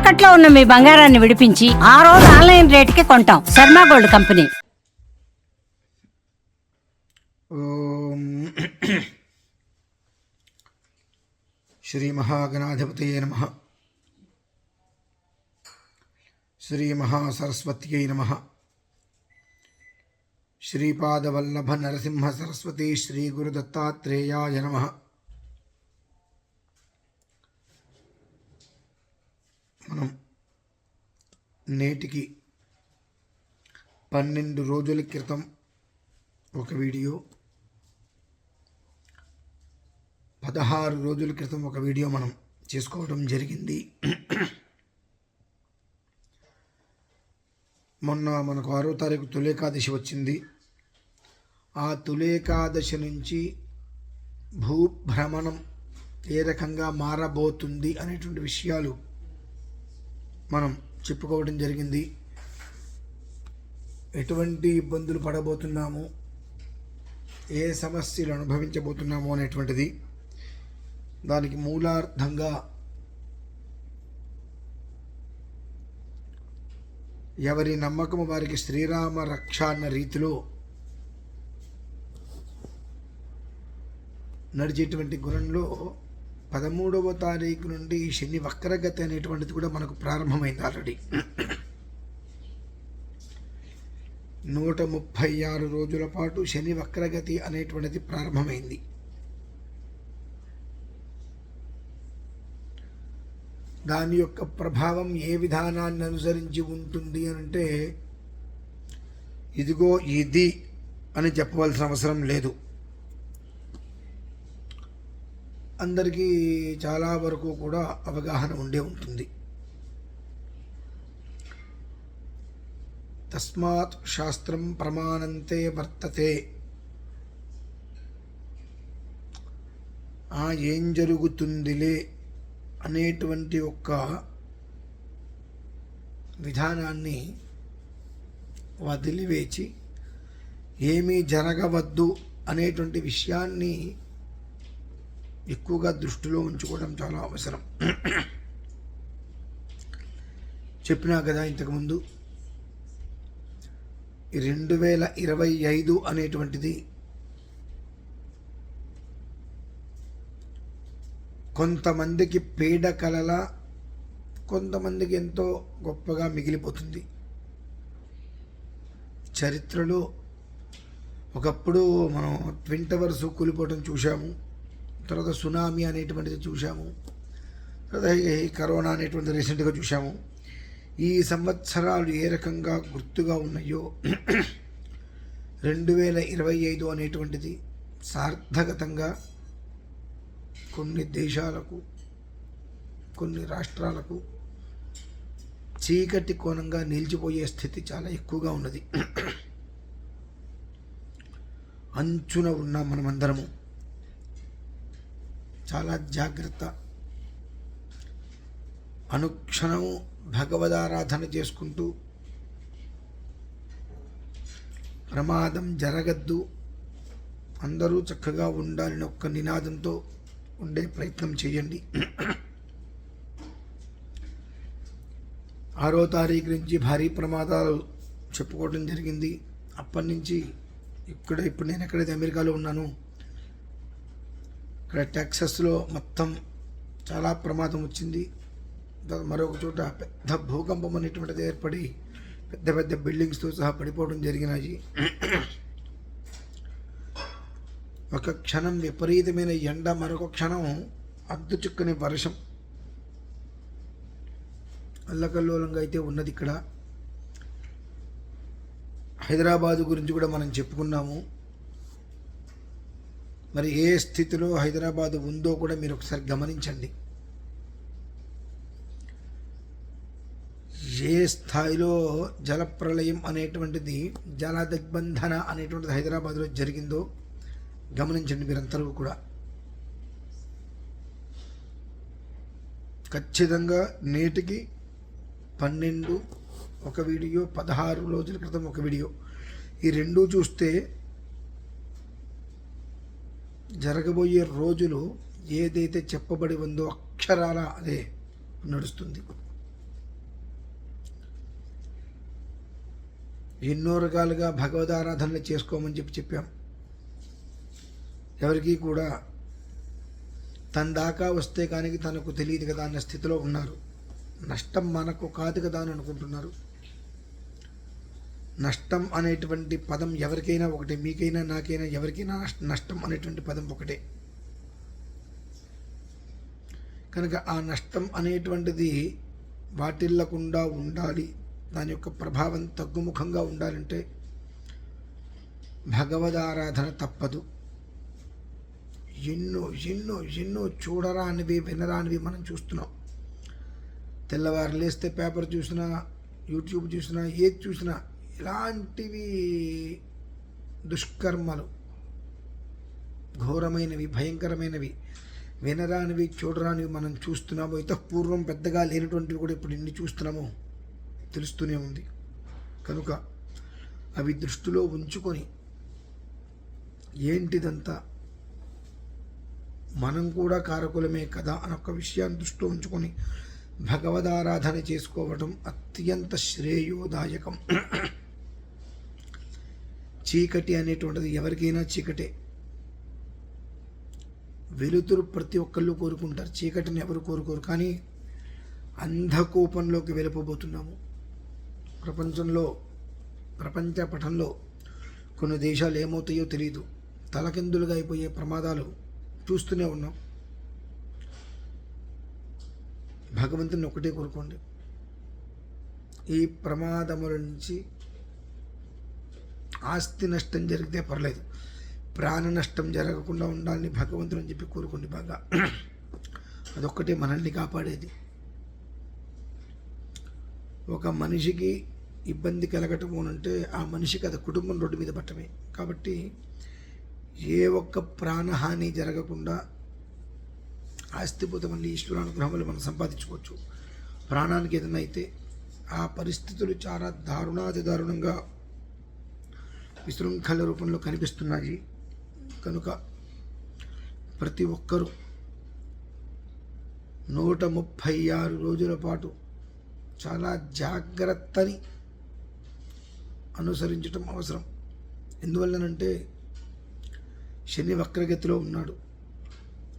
తాకట్లో ఉన్న మీ బంగారాన్ని విడిపించి ఆ రోజు ఆన్లైన్ రేటుకి కొంటాం. Sharma gold company. శ్రీ మహాగణాధిపతయ నమ. శ్రీ మహాసరస్వత్యై నమ. శ్రీపాదవల్లభ నరసింహ సరస్వతి శ్రీ గురు దత్తాత్రేయాయ నమ. మనం నేటికి పన్నెండు రోజుల క్రితం ఒక వీడియో పదహారు రోజుల క్రితం ఒక వీడియో మనం చేసుకోవడం జరిగింది. మొన్న మనకు ఆరో తారీఖు తులేకాదశి వచ్చింది. ఆ తులేకాదశి నుంచి భూభ్రమణం ఏ రకంగా మారబోతుంది అనేటువంటి విషయాలు మనం చెప్పుకోవడం జరిగింది. ఎటువంటి ఇబ్బందులు పడబోతున్నాము? ఏ సమస్యలు అనుభవించబోతున్నాము అనేటువంటిది దానికి మూలార్థంగా ఎవరి నమ్మకం వారికి శ్రీరామ రక్ష అన్న రీతిలో నడిచేటువంటి గుణంలో పదమూడవ తారీఖు నుండి శని వక్రగతి అనేటువంటిది కూడా మనకు ప్రారంభమైంది ఆల్రెడీ. నూట ముప్పై ఆరు రోజుల పాటు శని వక్రగతి అనేటువంటిది ప్రారంభమైంది. దాని యొక్క ప్రభావం ఏ విధానాన్ని అనుసరించి ఉంటుంది అంటే ఇదిగో ఇది అని చెప్పవలసిన అవసరం లేదు. అందరికీ చాలా వరకు కూడా అవగాహన ఉండే ఉంటుంది. తస్మాత్ శాస్త్రం ప్రమాణంతే వర్తతే. ఆ ఏం జరుగుతుందిలే అనేటువంటి ఒక్క విధానాన్ని వదిలివేచి ఏమీ జరగవద్దు అనేటువంటి విషయాన్ని ఎక్కువగా దృష్టిలో ఉంచుకోవడం చాలా అవసరం. చెప్పినా కదా ఇంతకుముందు రెండు వేల ఇరవై ఐదు అనేటువంటిది కొంతమందికి పీడ కలల కొంతమందికి ఎంతో గొప్పగా మిగిలిపోతుంది. చరిత్రలో ఒకప్పుడు మనం ట్విన్ టవర్స్ కూలిపోవటం చూసాము తర్వాత సునామీ అనేటువంటిది చూసాము తర్వాత ఈ కరోనా అనేటువంటిది రీసెంట్గా చూసాము ఈ సంవత్సరాలు ఏ రకంగా గుర్తుగా ఉన్నాయో రెండు వేల ఇరవై ఐదు అనేటువంటిది సార్థకతంగా కొన్ని దేశాలకు కొన్ని రాష్ట్రాలకు చీకటి కోణంగా నిలిచిపోయే స్థితి చాలా ఎక్కువగా ఉన్నది. అంచున ఉన్న మనమందరము. చాలా జాగ్రత్త. అనుక్షణం భగవదారాధన చేసుకుంటూ ప్రమాదం జరగద్దు. అందరూ చక్కగా ఉండాలని ఒక్క నినాదంతో ఉండే ప్రయత్నం చేయండి. ఆరో తారీఖు నుంచి భారీ ప్రమాదాలు చెప్పుకోవడం జరిగింది. అప్పటి నుంచి ఇక్కడ ఇప్పుడు నేను ఎక్కడైతే అమెరికాలో ఉన్నాను ఇక్కడ టెక్సస్లో మొత్తం చాలా ప్రమాదం వచ్చింది. మరొక చోట పెద్ద భూకంపం అనేటువంటిది ఏర్పడి పెద్ద పెద్ద బిల్డింగ్స్తో సహా పడిపోవడం జరిగినాయి. ఒక క్షణం విపరీతమైన ఎండ మరొక క్షణం అద్దు చుక్కని వర్షం. అల్లకల్లోలంగా అయితే ఉన్నది ఇక్కడ. హైదరాబాదు గురించి కూడా మనం చెప్పుకున్నాము. మరి ఏ స్థితిలో హైదరాబాదు ఉందో కూడా మీరు ఒకసారి గమనించండి. ఏ స్థాయిలో జలప్రలయం అనేటువంటిది జల దిగ్బంధన అనేటువంటిది హైదరాబాద్లో జరిగిందో గమనించండి మీరందరూ కూడా. ఖచ్చితంగా నేటికి పన్నెండు ఒక వీడియో పదహారు రోజుల క్రితం ఒక వీడియో. ఈ రెండూ చూస్తే జరగబోయే రోజులు ఏదైతే చెప్పబడి ఉందో అక్షరాల అదే నడుస్తుంది. ఎన్నో రకాలుగా భగవద్ ఆరాధనలు చేసుకోమని చెప్పి చెప్పాం. ఎవరికీ కూడా తన దాకా వస్తే కానీ తనకు తెలియదు కదా అన్న స్థితిలో ఉన్నారు. నష్టం మనకు కాదు కదా అని అనుకుంటున్నారు. నష్టం అనేటువంటి పదం ఎవరికైనా ఒకటే మీకైనా నాకైనా ఎవరికైనా నష్టం అనేటువంటి పదం ఒకటే. కనుక ఆ నష్టం అనేటువంటిది వాటిల్లకుండా ఉండాలి దాని యొక్క ప్రభావం తగ్గుముఖంగా ఉండాలంటే భగవదారాధన తప్పదు. ఎన్నో ఎన్నో ఎన్నో చూడరానివి వినరానివి మనం చూస్తున్నాం. తెల్లవారు లేస్తే పేపర్ చూసినా యూట్యూబ్ చూసినా ఏది చూసినా ఇలాంటివి దుష్కర్మలు. ఘోరమైనవి భయంకరమైనవి. వినరానివి చూడరానివి మనం చూస్తున్నాము. ఇత పూర్వం పెద్దగా లేనటువంటివి కూడా ఇప్పుడు ఎన్ని చూస్తున్నామో తెలుస్తూనే ఉంది. కనుక అవి దృష్టిలో ఉంచుకొని ఏంటిదంతా మనం కూడా కారకులమే కదా అని ఒక విషయాన్ని దృష్టిలో ఉంచుకొని భగవదారాధన చేసుకోవటం అత్యంత శ్రేయోదాయకం. చీకటి అనేటువంటిది ఎవరికైనా చీకటే. వెలుతురు ప్రతి ఒక్కళ్ళు కోరుకుంటారు. చీకటిని ఎవరు కోరుకోరు. కానీ అంధకోపంలోకి వెళ్ళిపోబోతున్నాము. ప్రపంచంలో ప్రపంచ పటంలో కొన్ని దేశాలు ఏమవుతాయో తెలియదు తలకిందులుగా అయిపోయే ప్రమాదాలు చూస్తూనే ఉన్నాం. భగవంతుని ఒకటే కోరుకోండి. ఈ ప్రమాదముల నుంచి ఆస్తి నష్టం జరిగితే పర్లేదు. ప్రాణ నష్టం జరగకుండా ఉండాలని భగవంతుని చెప్పి కోరుకోండి బాగా. అదొక్కటే మనల్ని కాపాడేది. ఒక మనిషికి ఇబ్బంది కలగటము అంటే ఆ మనిషికి అది కుటుంబం రోడ్డు మీద పట్టమే. కాబట్టి ఏ ఒక్క ప్రాణహాని జరగకుండా ఆస్తిపోతే మళ్ళీ ఈశ్వరానుగ్రహములు మనం సంపాదించుకోవచ్చు. ప్రాణానికి ఏదైనా అయితే ఆ పరిస్థితులు చాలా దారుణాతి దారుణంగా విశృంఖల రూపంలో కనిపిస్తున్నాయి. కనుక ప్రతి ఒక్కరూ నూట ముప్పై ఆరు రోజుల పాటు చాలా జాగ్రత్తని అనుసరించటం అవసరం. ఎందువల్లనంటే శని వక్రగతిలో ఉన్నాడు.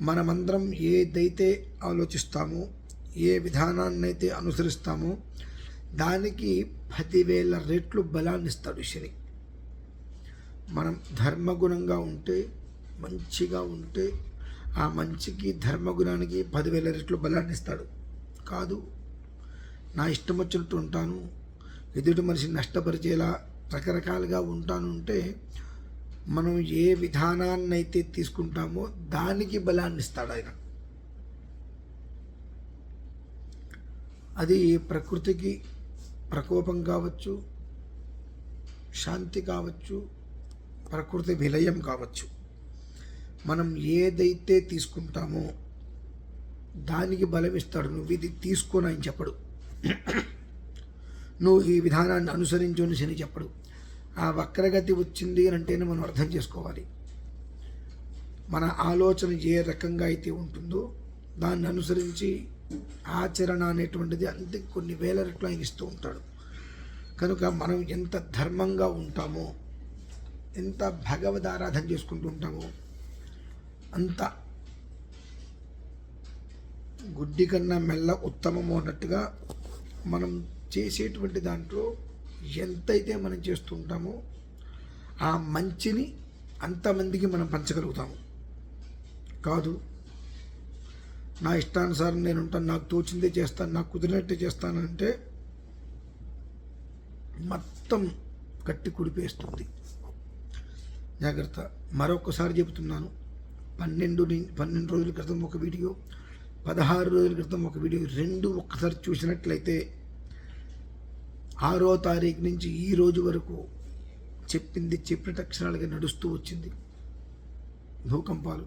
మనమందరం ఏదైతే ఆలోచిస్తామో ఏ విధానాన్నైతే అనుసరిస్తామో దానికి పదివేల రెట్లు బలాన్ని ఇస్తాడు శని. మనం ధర్మగుణంగా ఉంటే మంచిగా ఉంటే ఆ మంచికి ధర్మగుణానికి పదివేల రెట్లు బలాన్ని ఇస్తాడు. కాదు నా ఇష్టం వచ్చినట్టు ఉంటాను ఎదుటి మనిషిని నష్టపరిచేలా రకరకాలుగా ఉంటాను అంటే మనం ఏ విధానాన్ని అయితే తీసుకుంటామో దానికి బలాన్ని ఇస్తాడు ఆయన. అది ప్రకృతికి ప్రకోపం కావచ్చు శాంతి కావచ్చు ప్రకృతి విలయం కావచ్చు. మనం ఏదైతే తీసుకుంటామో దానికి బలం ఇస్తాడు నువ్వు ఇది తీసుకోను అని చెప్పడు. నువ్వు ఈ విధానాన్ని అనుసరించు అని శని చెప్పడు. ఆ వక్రగతి వచ్చింది అని అంటేనే మనం అర్థం చేసుకోవాలి. మన ఆలోచన ఏ రకంగా అయితే ఉంటుందో దాన్ని అనుసరించి ఆచరణ అనేటువంటిది అంతే కొన్ని వేల రెట్లు ఆయన ఇస్తూ ఉంటాడు. కనుక మనం ఎంత ధర్మంగా ఉంటామో ఎంత భగవద్ ఆరాధన చేసుకుంటూ ఉంటామో అంత గుడ్డి కన్నా మెల్ల ఉత్తమము అన్నట్టుగా మనం చేసేటువంటి దాంట్లో ఎంతైతే మనం చేస్తూ ఉంటామో ఆ మంచిని అంతమందికి మనం పంచగలుగుతాము. కాదు నా ఇష్టానుసారం నేను ఉంటాను నాకు తోచిందే చేస్తాను నాకు కుదిరినట్టే చేస్తానంటే మొత్తం కట్టి కుడిపేస్తుంది. జాగ్రత్త. మరొకసారి చెబుతున్నాను. పన్నెండు పన్నెండు రోజుల క్రితం ఒక వీడియో పదహారు రోజుల క్రితం ఒక వీడియో రెండు ఒక్కసారి చూసినట్లయితే ఆరో తారీఖు నుంచి ఈ రోజు వరకు చెప్పింది చెప్పిన అక్షరాలుగా నడుస్తూ వచ్చింది. భూకంపాలు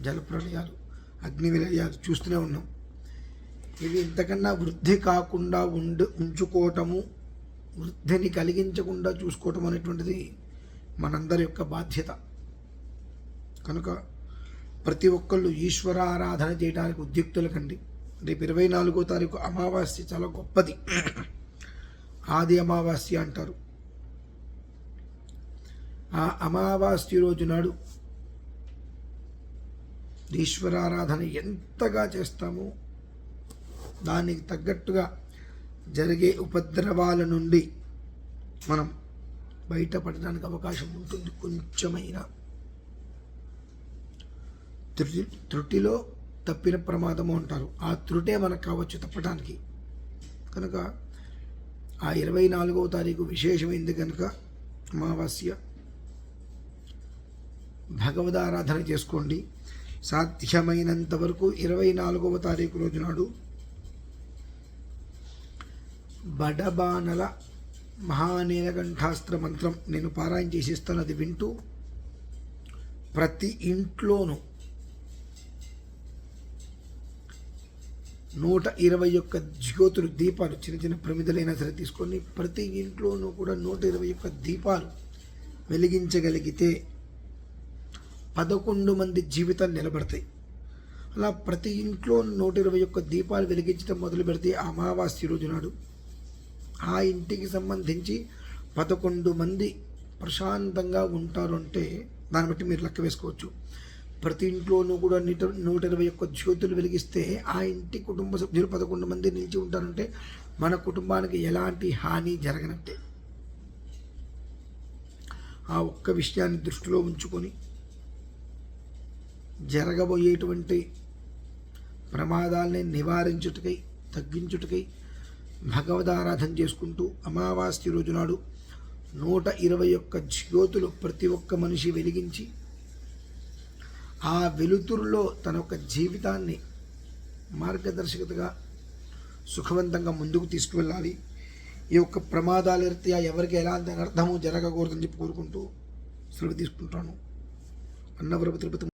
జలప్రలయాలు అగ్ని విలయాలు చూస్తూనే ఉన్నాం. ఇది ఇంతకన్నా వృద్ధి కాకుండా ఉండు ఉంచుకోవటము వృద్ధిని కలిగించకుండా చూసుకోవటం అనేటువంటిది మనందరి యొక్క బాధ్యత. కనుక ప్రతి ఒక్కళ్ళు ఈశ్వర ఆరాధన చేయడానికి ఉద్యుక్తుల కండి రేపు ఇరవై నాలుగో తారీఖు అమావాస్య చాలా గొప్పది. ఆది అమావాస్య అంటారు. ఆ అమావాస్య రోజు నాడు ఈశ్వరారాధన ఎంతగా చేస్తామో దానికి తగ్గట్టుగా జరిగే ఉపద్రవాల నుండి మనం బయటపడడానికి అవకాశం ఉంటుంది కొంచెమైనా. త్రుటి త్రుటిలో తప్పిన ప్రమాదము అంటారు. ఆ త్రుటే మనకు కావచ్చు తప్పడానికి. కనుక ఆ ఇరవై నాలుగవ తారీఖు విశేషమైంది కనుక అమావాస్య. భగవదారాధన చేసుకోండి. సాధ్యమైనంత వరకు ఇరవై నాలుగవ తారీఖు రోజు నాడు బడబానల మహానీలకంఠాస్త్ర మంత్రం నేను పారాయణ చేసిస్తాను. అది వింటూ ప్రతి ఇంట్లోనూ నూట ఇరవై ఒక్క జ్యోతులు దీపాలు చిన్న చిన్న ప్రమిదలైనా సరే తీసుకొని ప్రతి ఇంట్లోనూ కూడా నూట ఇరవై ఒక్క దీపాలు వెలిగించగలిగితే పదకొండు మంది జీవితాలు నిలబడతాయి. అలా ప్రతి ఇంట్లో నూట ఇరవై ఒక్క దీపాలు వెలిగించడం మొదలు పెడితే అమావాస్య రోజు నాడు ఆ ఇంటికి సంబంధించి పదకొండు మంది ప్రశాంతంగా ఉంటారు అంటే దాన్ని బట్టి మీరు లెక్క వేసుకోవచ్చు. ప్రతి ఇంట్లోనూ కూడా నూట నూట ఇరవై ఒక్క జ్యోతులు వెలిగిస్తే ఆ ఇంటి కుటుంబ సభ్యులు పదకొండు మంది నిలిచి ఉంటారంటే మన కుటుంబానికి ఎలాంటి హాని జరగనట్టే. ఆ ఒక్క విషయాన్ని దృష్టిలో ఉంచుకొని జరగబోయేటువంటి ప్రమాదాల్ని నివారించుటకై తగ్గించుటకై భగవదారాధన చేసుకుంటూ అమావాస్య రోజు నాడు నూట ఇరవై ఒక్క జ్యోతులు ప్రతి ఒక్క మనిషి వెలిగించి ఆ వెలుతురులో తన యొక్క జీవితాన్ని మార్గదర్శకతగా సుఖవంతంగా ముందుకు తీసుకువెళ్ళాలి. ఈ యొక్క ప్రమాదాల రీత్యా ఎవరికి ఎలాంటి అనర్థము జరగకూడదని చెప్పి కోరుకుంటూ సెలవు తీసుకుంటాను. అన్నవరపు తిరుపతి